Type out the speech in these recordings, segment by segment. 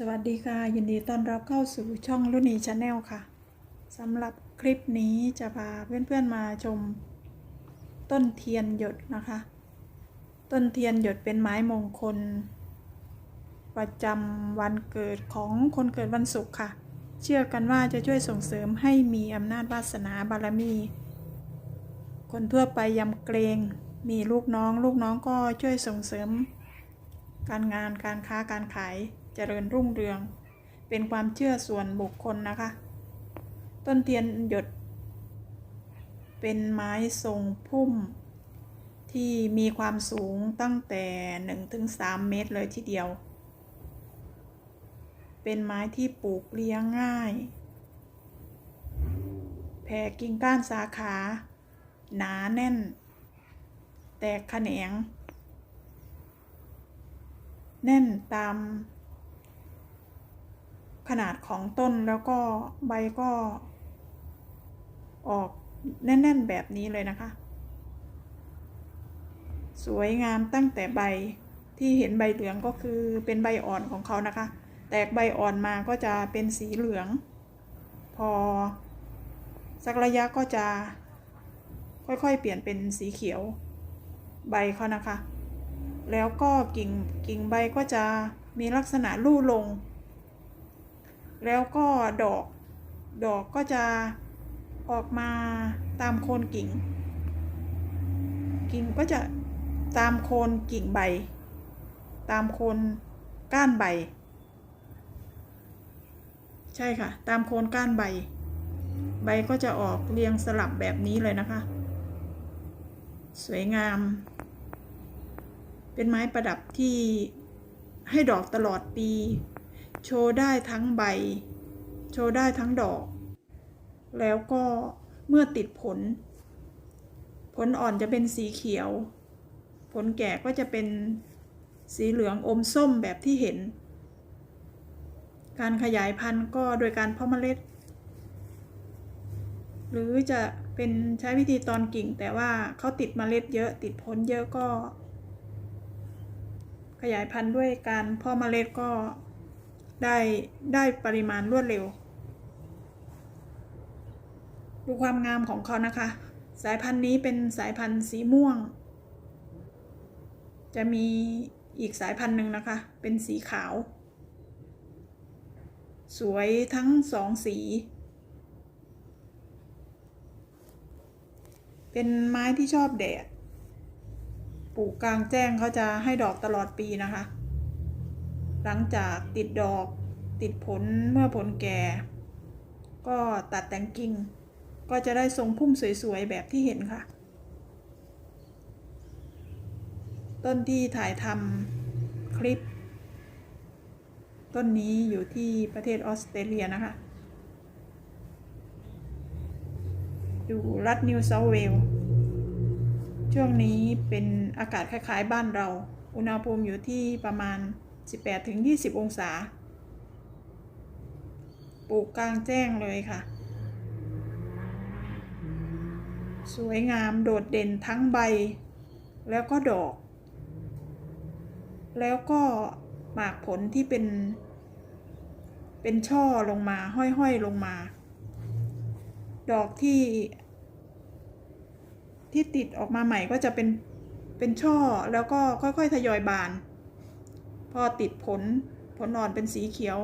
สวัสดีค่ะ ยินดีต้อนรับเข้าสู่ช่องรุ่นีชาแนลค่ะสำหรับคลิปนี้จะพาเพื่อนๆมาชม ต้นเทียนหยดนะคะ ต้นเทียนหยดเป็นไม้มงคล ประจำวันเกิดของคนเกิดวันศุกร์ค่ะ เชื่อกันว่าจะช่วยส่งเสริมให้มีอำนาจวาสนาบารมี คนทั่วไปยำเกรง มีลูกน้อง ลูกน้องก็ช่วยส่งเสริม การงานการค้าการขาย เจริญรุ่งเรือง เป็นความเชื่อส่วนบุคคลนะคะ ต้นเทียนหยด เป็นไม้ทรงพุ่ม ที่มีความสูงตั้งแต่ 1-3 เมตรเลยทีเดียว เป็นไม้ที่ปลูกเลี้ยงง่าย แผ่กิ่งก้านสาขา หนาแน่น แตกแขนงแน่นตาม ขนาดของต้นแล้วก็ใบก็ออกแน่น ๆ แบบนี้เลยนะคะ สวยงามตั้งแต่ใบที่เห็นใบเหลืองก็คือเป็นใบอ่อนของเขานะคะ แตกใบอ่อนมาก็จะเป็นสีเหลือง พอ สักระยะก็จะค่อยๆ เปลี่ยนเป็นสีเขียวใบเขานะคะ แล้วก็กิ่งกิ่งใบก็จะมีลักษณะลู่ลง แล้วก็ดอกดอกก็จะออกมาตามโคนกิ่ง กิ่งก็จะตามโคนกิ่งใบ ตามโคนก้านใบ ใช่ค่ะ ตามโคนก้านใบ ใบก็จะออกเรียงสลับแบบนี้เลยนะคะ สวยงาม เป็นไม้ประดับที่ให้ดอกตลอดปี โชว์ได้ทั้งใบ โชว์ได้ทั้งดอก แล้วก็เมื่อติดผล ผลอ่อนจะเป็นสีเขียว ผลแก่ก็จะเป็นสีเหลืองอมส้มแบบที่เห็น การขยายพันธุ์ก็โดยการเพาะเมล็ด หรือจะเป็นใช้วิธีตอนกิ่ง แต่ว่าเขาติดเมล็ดเยอะติดผลเยอะก็ ขยายพันธุ์ด้วยการเพาะเมล็ดก็ ได้ได้ปริมาณรวดเร็ว ดูความงามของเขานะคะ สายพันธุ์นี้เป็นสายพันธุ์สีม่วง จะมีอีกสายพันธุ์หนึ่งนะคะ เป็นสีขาว สวยทั้งสองสี เป็นไม้ที่ชอบแดด ปลูกกลางแจ้งเขาจะให้ดอกตลอดปีนะคะ หลังจากติดดอกติดผลเมื่อผลแก่ ก็ตัดแต่งกิ่ง ก็จะได้ทรงพุ่มสวยๆ แบบที่เห็นค่ะ ต้นที่ถ่ายทำคลิป ต้นนี้อยู่ที่ประเทศออสเตรเลียนะคะ อยู่รัฐนิวเซาเวลส์ช่วงนี้เป็นอากาศคล้ายๆบ้านเรา อุณหภูมิอยู่ที่ประมาณ 18-20 องศา ปลูกกลางแจ้งเลยค่ะ สวยงามโดดเด่นทั้งใบ แล้วก็ดอก แล้วก็หมากผลที่เป็น เป็นช่อลงมาห้อยๆลงมา ดอกที่ ที่ติดออกมาใหม่ก็จะเป็นเป็นช่อแล้วก็ค่อยๆ ทยอยบาน พอติดผล ผลอ่อนเป็นสีเขียว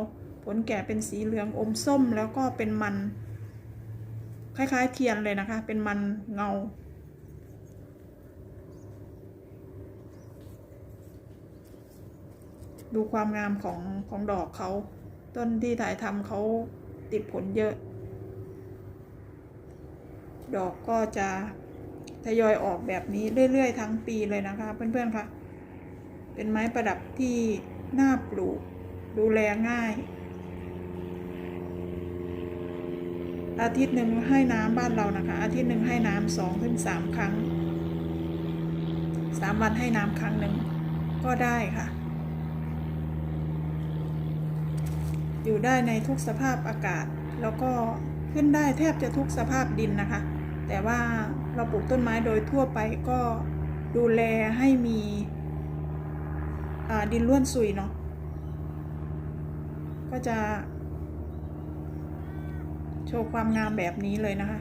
ผลแก่เป็นสีเหลืองอมส้มแล้วก็เป็นมัน คล้ายๆเทียนเลยนะคะ เป็นมันเงา ดูความงามของของดอกเขาต้นที่ถ่ายทำเขาติดผลเยอะ ดอกก็จะทยอยออกแบบนี้เรื่อยๆ ทั้งปีเลยนะคะ เพื่อนๆค่ะ เป็นไม้ประดับที่น่าปลูก ดูแลง่าย อาทิตย์หนึ่งให้น้ำบ้านเรานะคะ อาทิตย์หนึ่งให้น้ำสองถึงสามครั้งสามวันให้น้ำครั้งหนึ่งก็ได้ค่ะ อยู่ได้ในทุกสภาพอากาศ แล้วก็ขึ้นได้แทบจะทุกสภาพดินนะคะ แต่ว่าเราปลูกต้นไม้โดยทั่วไปก็ดูแลให้มี ดินร่วนซุยเนาะก็จะ โชว์ความงามแบบนี้เลยนะคะ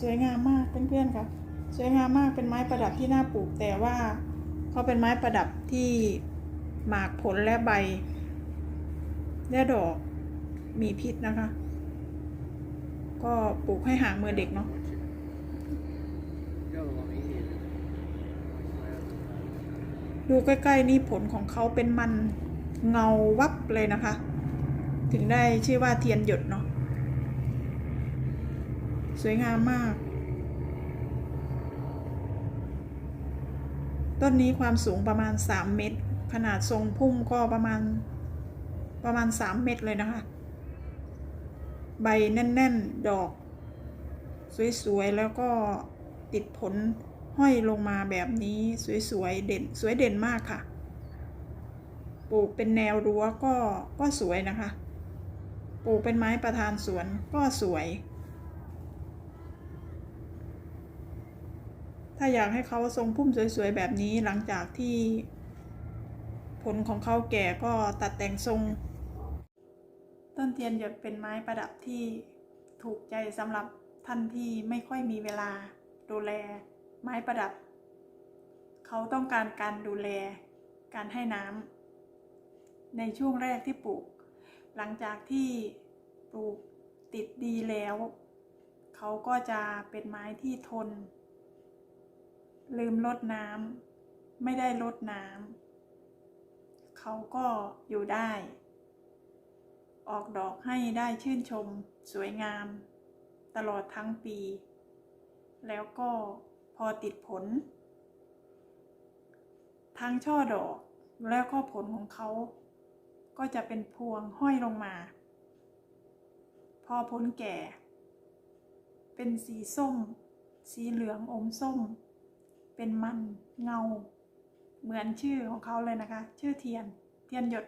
สวยงามมากเพื่อนๆค่ะสวยงามมากเป็นไม้ประดับที่น่าปลูกแต่ว่าเขาเป็นไม้ประดับที่หมากผลและใบ และดอกมีพิษนะคะ ก็ปลูกให้ห่างมือเด็กเนาะ ดูใกล้ๆนี่ผลของเขาเป็นมันเงาวับเลยนะคะ ถึงได้ชื่อว่าเทียนหยดเนาะสวยงามมาก ต้นนี้ความสูงประมาณ 3 เมตร ขนาดทรงพุ่มก็ประมาณประมาณ 3 เมตรเลยนะคะ ใบแน่น ๆ ดอก สวย ๆ แล้วก็ติดผล ห้อยลงมาแบบนี้สวยๆเด่นสวยเด่นมากค่ะ ปลูกเป็นแนวรั้วก็ก็สวยนะคะ ปลูกเป็นไม้ประธานสวนก็สวย ถ้าอยากให้เขาทรงพุ่มสวยๆแบบนี้หลังจากที่ ผลของเขาแก่ก็ตัดแต่งทรง ต้นเทียนหยดเป็นไม้ประดับที่ถูกใจสำหรับท่านที่ไม่ค่อยมีเวลาดูแล ไม้ประดับ เขาต้องการการดูแล การให้น้ำในช่วงแรกที่ปลูก หลังจากที่ปลูกติดดีแล้ว เขาก็จะเป็นไม้ที่ทน ลืมลดน้ำไม่ได้ลดน้ำเขาก็อยู่ได้ ออกดอกให้ได้ชื่นชม สวยงาม ตลอดทั้งปี แล้วก็ อติดผลทั้งช่อดอกแล้วก็ผลของเขา ก็จะเป็นพวงห้อยลงมา พอผลแก่ เป็นสีส้ม สีเหลืองอมส้ม เป็นมันเงา เหมือนชื่อของเขาเลยนะคะ ชื่อเทียน เทียนหยด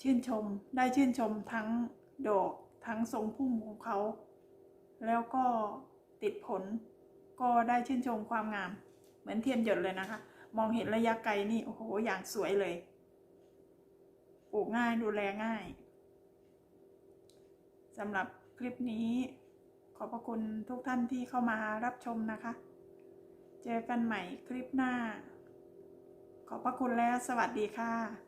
ชื่นชมได้ชื่นชมทั้งดอกทั้งทรงพุ่มของเขา แล้วก็ ติดผล ก็ได้ชื่นชมความงาม เหมือนเทียนหยดเลยนะคะ มองเห็นระยะไกลนี่โอ้โหอย่างสวยเลยปลูกง่ายดูแลง่ายสำหรับคลิปนี้ขอบพระคุณทุกท่านที่เข้ามารับชมนะคะ เจอกันใหม่คลิปหน้า ขอบพระคุณและสวัสดีค่ะ